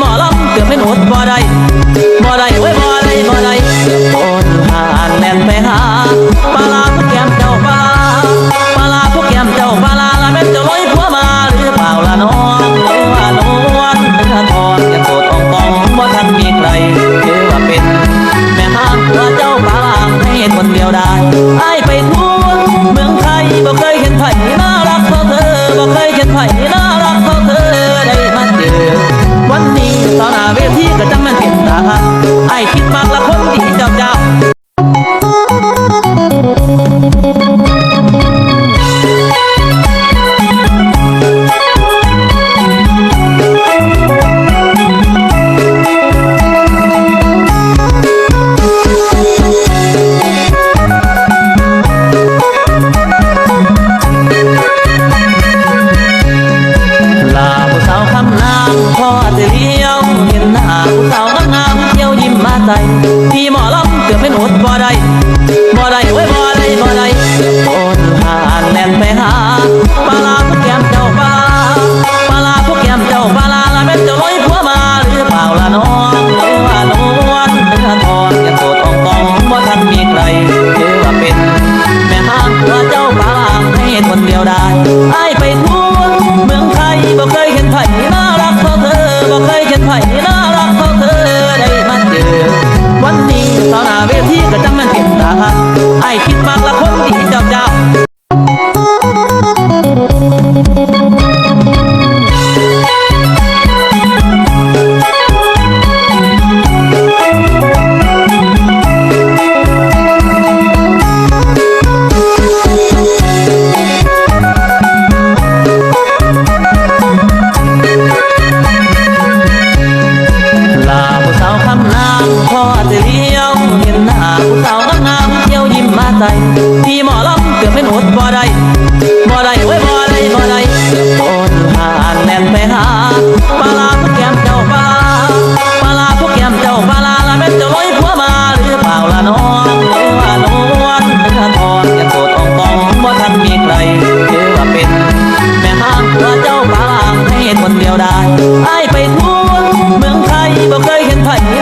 หมอลำเกือบไม่หมดบ่ได้บ่ได้เว้ยบ่ได้บ่ได้เกือบโอนหางแล่นไปหาปลาลาพวกแก้มเจ้าปลาปลาลาพวกแก้มเจ้าปลาลาละแม่นเจ้าลอยผัวมาหรือเปล่าละน้องเอว่านวลเนื้อทอนยังโสดองตองบ่ทันมีใครหรือว่าเป็น แม่ห้างผัวเจ้าปลาให้คนเดียวได้ พี่หมอลำเกือบเป็นอดบ่ได้บ่ได้เว้ยบ่ได้บ่ได้โอนหานแล่นไปหาปลาลาพวกแก้มเจ้าปลาปลาลาพวกแก้มเจ้าปลาลาละแม่เจ้าลอยผัวมาหรือเปล่าล่ะน้องหรือว่านวลเนื้อทองยังโสดอองตองบ่ทันมีใครคือว่าเป็น แม่ห้างหัวเจ้าบางให้คนเดียวได้ไอ้ไปทั่ว พี่หมอลำเกือบเป็นอดบ่ได้บ่ได้เว้ยบ่ได้บ่ได้โอนหานแล่นไปหาปลาลาพวกแก้มเจ้าปลาปลาลาพวกแก้มเจ้าปลาลาละแม่นเจ้าลอยผัวมาหรือเปล่าล่ะน้องหรือว่านวลเนื้อทองยังโสดอ่องตองบ่ทันมีใครคือว่าเป็น แม่ห้างหัวเจ้าบางให้คนเดียวได้ไอ้ไปทั่วเมืองไทยบ่เคยเห็นไผน่า